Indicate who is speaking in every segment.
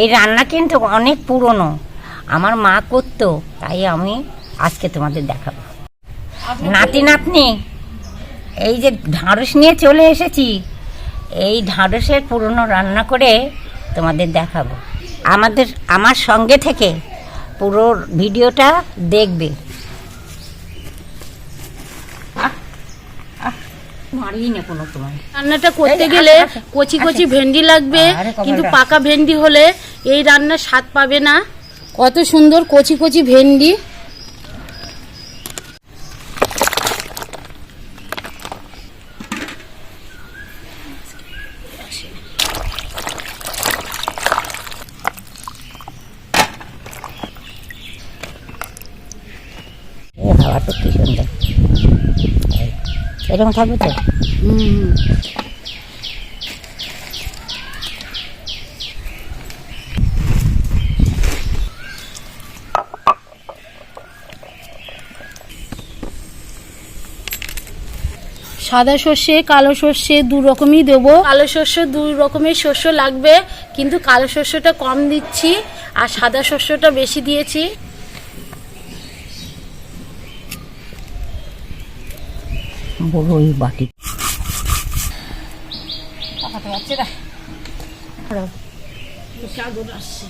Speaker 1: এই রান্না কিন্তু অনেক পুরনো। আমার মা করতো তাই আমি আজকে তোমাদের দেখাবো। নাতি নাতনি এই যে ঢাঁড়স নিয়ে চলে এসেছি এই ঢাঁড়সের পুরনো রান্না করে তোমাদের দেখাবো। আমাদের আমার সঙ্গে থেকে পুরো ভিডিওটা দেখবে। কোনো
Speaker 2: রান্নাটা করতে গেলে
Speaker 1: আচ্ছা, আচ্ছা,
Speaker 2: কচি কচি
Speaker 1: আচ্ছা।
Speaker 2: ভেন্ডি লাগবে কিন্তু পাকা ভেন্ডি হলে এই রান্নার স্বাদ পাবে না। কত সুন্দর কচি কচি ভেন্ডি।
Speaker 1: তো কি সুন্দর। এরকম থাকবে তো?
Speaker 2: সাদা সর্ষে, কালো সর্ষে দু রকমই দেবো। কালো শস্য দু রকমের শস্য লাগবে, কিন্তু কালো শস্যটা কম দিচ্ছি, আর সাদা শস্যটা বেশি দিয়েছি।
Speaker 1: বড় ওই বাটি পাকাতে যাচ্ছে না।
Speaker 2: চাদর আসছে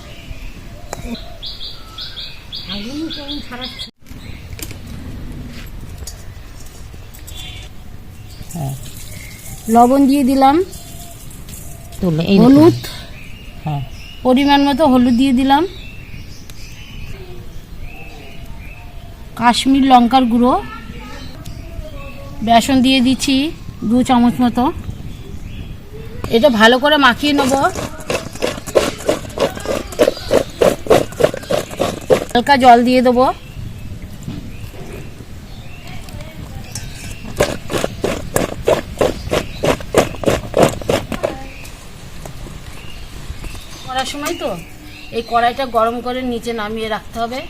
Speaker 1: আগুন কেমন ছাড়াচ্ছে
Speaker 2: লবণ দিয়ে দিলাম হলুদ।
Speaker 1: হ্যাঁ।
Speaker 2: পরিমাণ মতো হলুদ দিয়ে দিলাম। কাশ্মীর লঙ্কার গুঁড়ো। বেসন দিয়ে দিচ্ছি দু চামচ মতো। এটা ভালো করে মাখিয়ে নেব। হালকা জল দিয়ে দেবো। করার সময় তো এই কড়াইটা গরম করে নিচে নামিয়ে রাখতে হবে।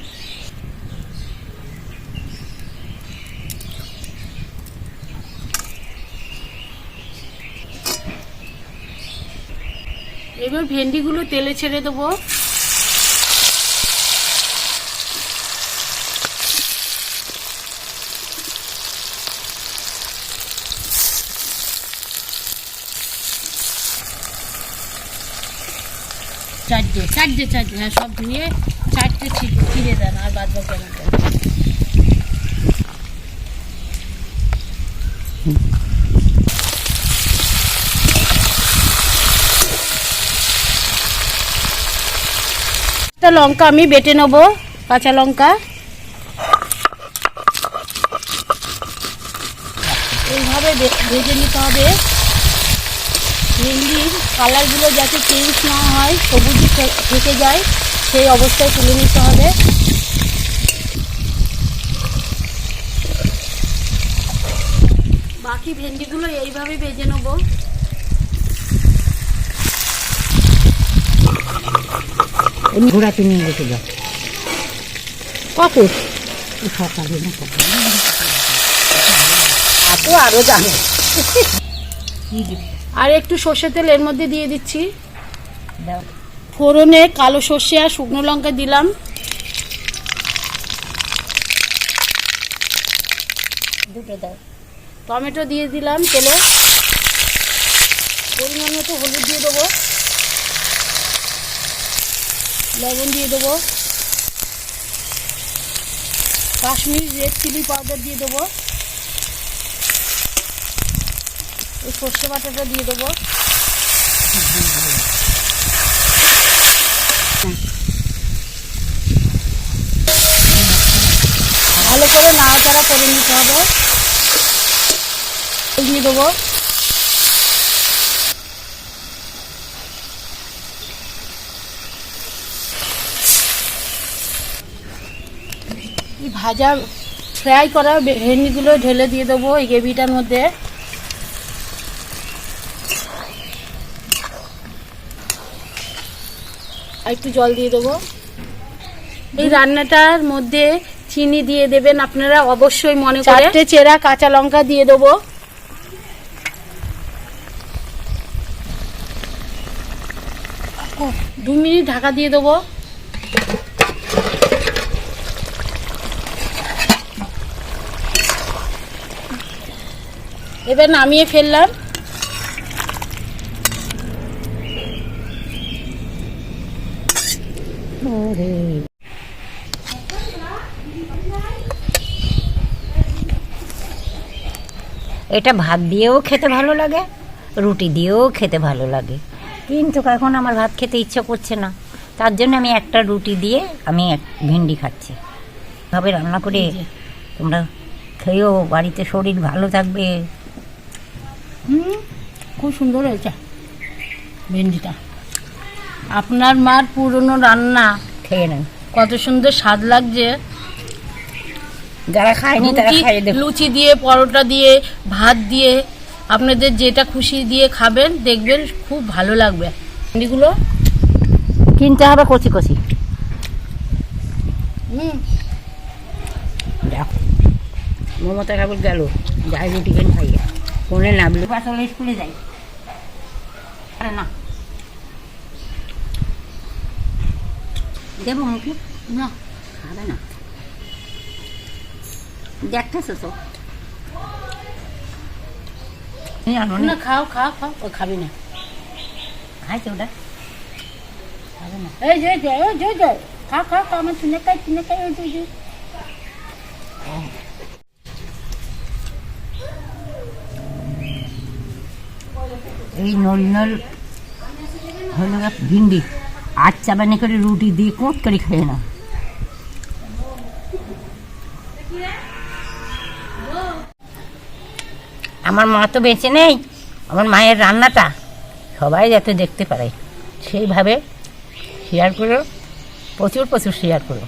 Speaker 2: এবার ভেন্ডিগুলো তেলে ছেড়ে দেবো। চারটে চারটে চারটে হ্যাঁ সব ধুয়ে চারটে ছি- চিড়ে দেন, আর বাদ বাকি আমার একটা লঙ্কা আমি বেটে নেব, কাঁচা লঙ্কা। এইভাবে ভেজে নিতে হবে। ভেন্ডির কালারগুলো যাতে চেঞ্জ না হয়, সবুজ থেকে যায়, সেই অবস্থায় তুলে নিতে হবে। বাকি ভেন্ডিগুলো এইভাবে ভেজে নেব।
Speaker 1: ঘোড়াতে নিয়ে গেছে যাও
Speaker 2: কখন
Speaker 1: সকালে না এত আরও জানে।
Speaker 2: আর একটু সর্ষে তেল এর মধ্যে দিয়ে দিচ্ছি। ফোড়নে কালো সর্ষে আর শুকনো লঙ্কা দিলাম।
Speaker 1: দুটো দাও।
Speaker 2: টমেটো দিয়ে দিলাম তেলে। পরিমাণ মতো হলুদ দিয়ে দেবো। লবণ দিয়ে দেবো। কাশ্মীর রেড চিলি পাউডার দিয়ে দেবো। এই সর্ষে বাটাটা দিয়ে দেবো। ভালো করে নাড়াচাড়া করে নিতে হবে। দিয়ে দেবো। ভাজা ফ্রাই করা ভেন্ডিগুলো ঢেলে দিয়ে দেবো এই গ্রেভিটার মধ্যে। আর একটু জল দিয়ে দেবো। এই রান্নাটার মধ্যে চিনি দিয়ে দেবেন আপনারা অবশ্যই মনে করে। চেরা কাঁচা লঙ্কা দিয়ে দেবো। দু মিনিট ঢাকা দিয়ে দেবো। এবার নামিয়ে ফেললাম।
Speaker 1: এটা ভাত দিয়েও খেতে ভালো লাগে রুটি দিয়েও খেতে ভালো লাগে। কিন্তু এখন আমার ভাত খেতে ইচ্ছে করছে না। তার জন্য আমি একটা রুটি দিয়ে আমি এক- ভেন্ডি খাচ্ছি। ভাবে রান্না করে তোমরা খেয়েও বাড়িতে শরীর ভালো থাকবে।
Speaker 2: হুম খুব সুন্দর হয়েছে ভেন্ডিটা। আপনার মার পুরনো রান্না
Speaker 1: খেয়ে নেন।
Speaker 2: কত সুন্দর স্বাদ লাগছে।
Speaker 1: যারা খায়নি তারা
Speaker 2: লুচি-
Speaker 1: খাইয়ে দেবে
Speaker 2: লুচি দিয়ে পরোটা দিয়ে ভাত দিয়ে আপনাদের যেটা খুশি দিয়ে খাবেন দেখবেন খুব ভালো লাগবে। ভেন্ডিগুলো
Speaker 1: কিনতে হবে কচি কচি।
Speaker 2: হুম।
Speaker 1: মমতা ঠাকুর গেল যাই রুটি খাইয়া। ফোনে নামলো পাশালে স্কুলে যাই। আরে না। দেবো মুখে?
Speaker 2: না।
Speaker 1: খাবে না। দেখতেছো তো?
Speaker 2: না। খাও খাও খাও। ও খাবি না।
Speaker 1: খাইছে ওটা। খাবে না।
Speaker 2: এই যে যে এই যে যে। খা খা খা আমার চিনে খাই চিনে খাই ওই যে, ওই যে
Speaker 1: এই নল হলো ভিন্ডি। আজ চাবানি করে রুটি দিয়ে কোট করে খেয়ে না আমার মা তো বেঁচে নেই, আমার মায়ের রান্নাটা সবাই যাতে দেখতে পারে। সেইভাবে শেয়ার করো, প্রচুর প্রচুর শেয়ার করো।